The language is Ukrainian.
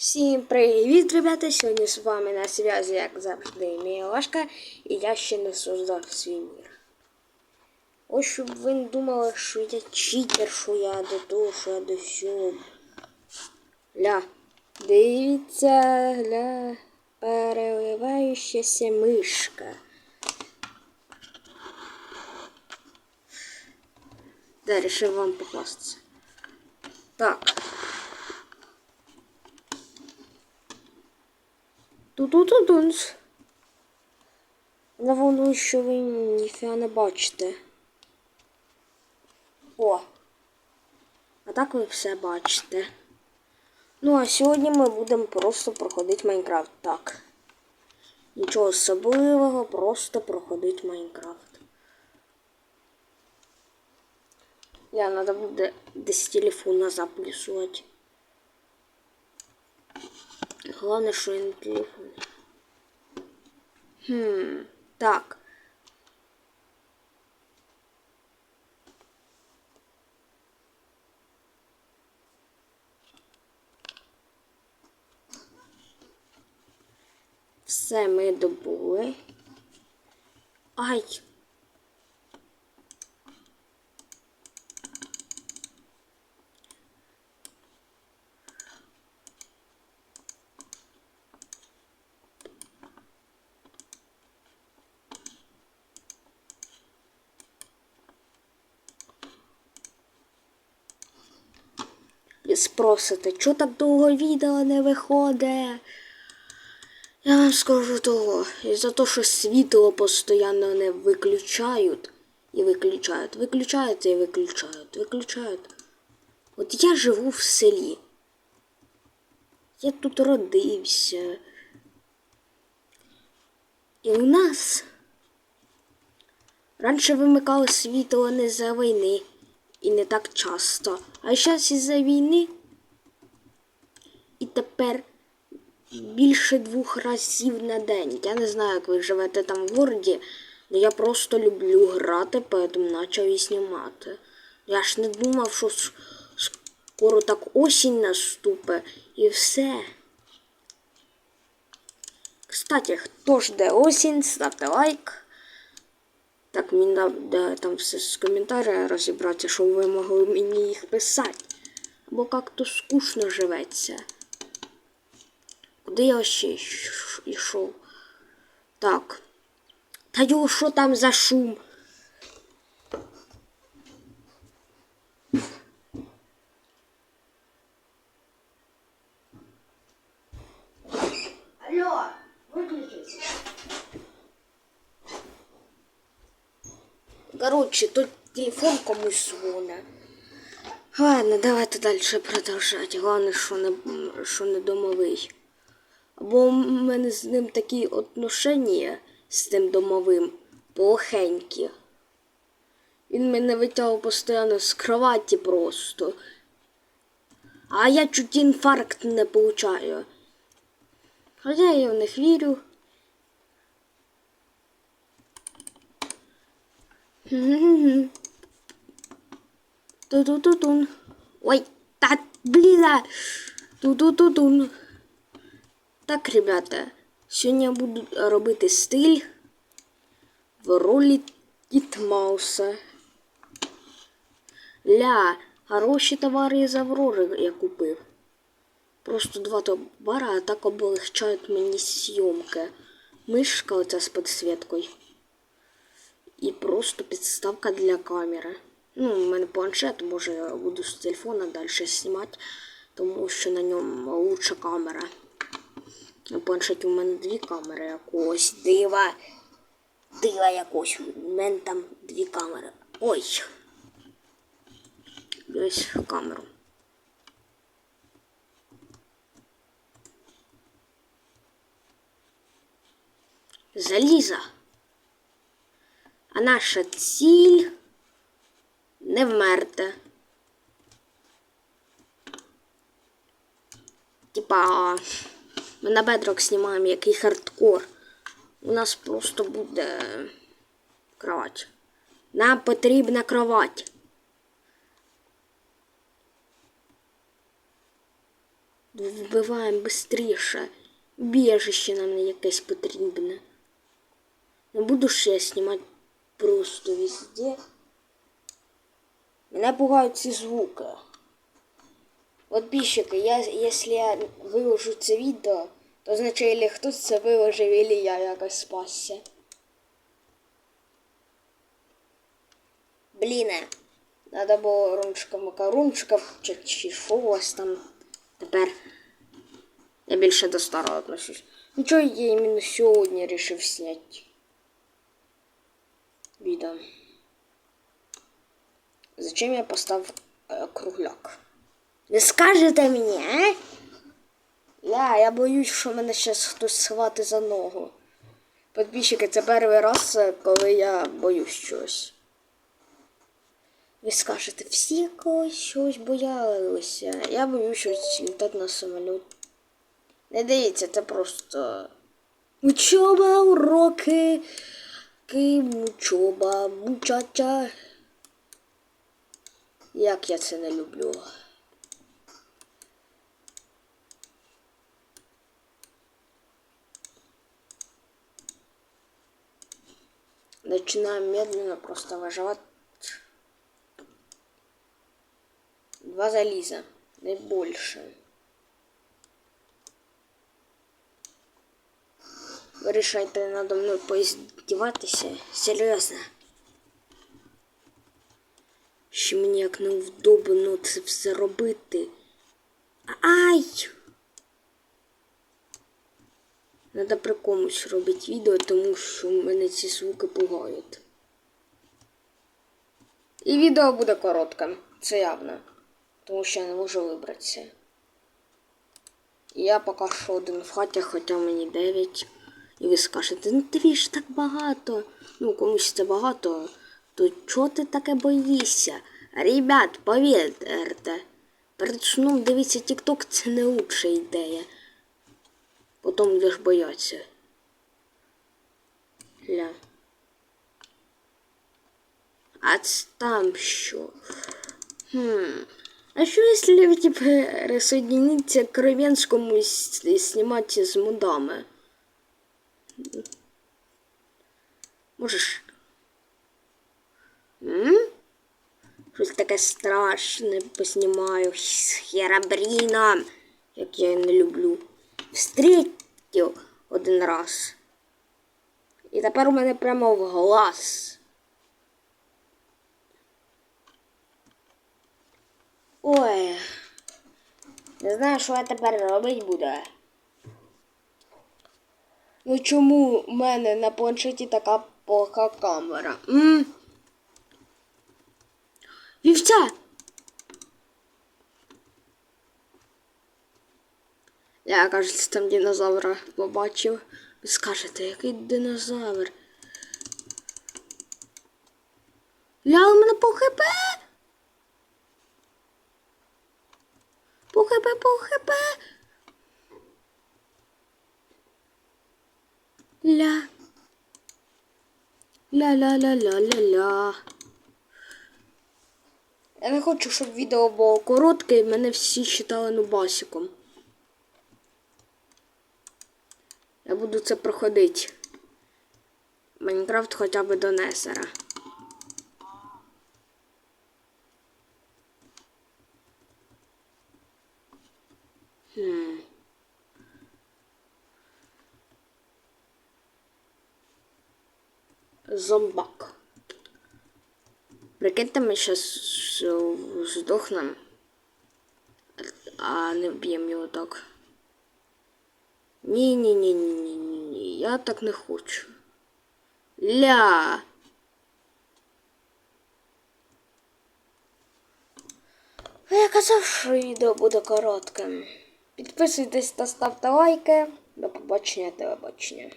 Всім привіт, ребята! Сьогодні з вами на зв'язі, як завжди, Мілашка, і я ще не создав свій мір. Ось щоб ви не думали, що я читер, що я до того, що я до сього. Ля, дивіться, ля, переливаючася мишка. Да, решив вам покластися. Так. Ту-ту-ту-дунс. Навоную, що ви ніфіга не бачите. О! А так ви все бачите. Ну, а сьогодні ми будемо просто проходити Майнкрафт. Так. Нічого особливого, просто проходити Майнкрафт. Я треба буде десь телефона заплюсувати. Головне, що я на. Хм, так. Все ми добули. Ай. Спросите, чого так довго відео не виходить? Я вам скажу того, і за те, що світло постійно не виключають і виключають, виключають і виключають, виключають. От я живу в селі. Я тут родився. І у нас раніше вимикали світло не за війни і не так часто. А зараз із-за війни тепер більше двох разів на день. Я не знаю, як ви живете там в городі, але я просто люблю грати, поэтому почав і знімати. Я ж не думав, що скоро так осінь наступить і все. Кстати, хто жде осінь, ставте лайк. Так, мені треба там все з коментаря розібратися, щоб ви могли мені їх писати. Або як-то скучно живеться. Куди я ще йш- йшов? Так. Та його що там за шум? Алло, выключись. Короче, тут телефон комусь дзвонить. Ладно, давайте далі продовжати. Головне, що не, що не домовий. Бо в мене з ним такі отношення з тим домовим плохенькі. Він мене витягав постійно з кроваті просто. А я чуть інфаркт не получаю. Хоча я в них вірю. Ту-ту-ту-тун. Ой, та бліна. Ту-ту-ту-тун. Так, ребята, сьогодні я буду робити стиль в ролі Тітмауса. Ля, хороші товари з Аврори я купив. Просто два товара, а так облегчають мені зйомки. Мишка оця з підсвіткою. І просто підставка для камери. Ну, у мене планшет, може я буду з телефона далі знімати, тому що на ньому лучша камера. На у мене дві камери якогось дива. Дива якогось. У мене там дві камери. Ой. В камеру. Заліза. А наша ціль не вмерти. Типа, ми на бедрок знімаємо який хардкор. У нас просто буде кровать. Нам потрібна кровать. Вбиваємо швидше. Біжище нам якесь потрібне. Не буду ще знімати просто везде. Мене пугають ці звуки. Подписчики, я, якщо я виложу це відео, то значить, або хтось це виложив, або я якось спасся. Блін, треба було рунчика макарунчиків, чи, чи що у вас там тепер. Я більше до старого отношусь. Нічого я іменно сьогодні вирішив зняти. Відео. Зачем я поставив е, кругляк? Не скажете мені, а? Я, я боюсь, що мене зараз хтось схватить за ногу. Подписчики, це перший раз, коли я боюсь чогось. Ви скажете, всі когось щось боялися. Я боюсь щось літати на самоліт. Не дивіться, це просто. Учоба, уроки. Ким учоба, мучача. Як я це не люблю. Начинаем медленно просто выживать. Два заліза, не більше. Ви рішайте надо мною поіздіватися. Серйозно. Що мені як невдобно це все робити. Ай! Надо при комусь робити відео, тому що мене ці звуки пугають. І відео буде коротке, це явно. Тому що я не можу вибратися. Я поки що один в хаті, хоча мені 9. І ви скажете, ну тобі ж так багато. Ну, комусь це багато, то чого ти таке боїшся? Ребят, повірте, перед сном дивитися TikTok це не лучша ідея. Потім будеш боятися. Ля. А там що? Хм. А что если вы типа присоединиться к Кровенскому и с- и снимать с мудами? Можеш? М? Щось таке страшне поснімаю з Херабріном, як я не люблю. Встретив один раз. І тепер у мене прямо в глаз. Ой. Не знаю, що я тепер робити буду. Ну чому в мене на планшеті така плоха камера? М? Вівця! Я, кажется, там динозавра побачив. Ви скажете, який динозавр? Ля, у мене по хп! По хп, по хп! Ля. Ля-ля-ля-ля-ля-ля. Я не хочу, щоб відео було коротке і мене всі вважали нубасиком. Буду це проходити. Майнкрафт хоча б до Несера. Зомбак. Прикиньте, ми зараз здохнемо, а не вб'ємо його так. Ні, Я так не хочу. Ля. Я казав, що відео буде коротким. Підписуйтесь та ставте лайки. До побачення, телебачення.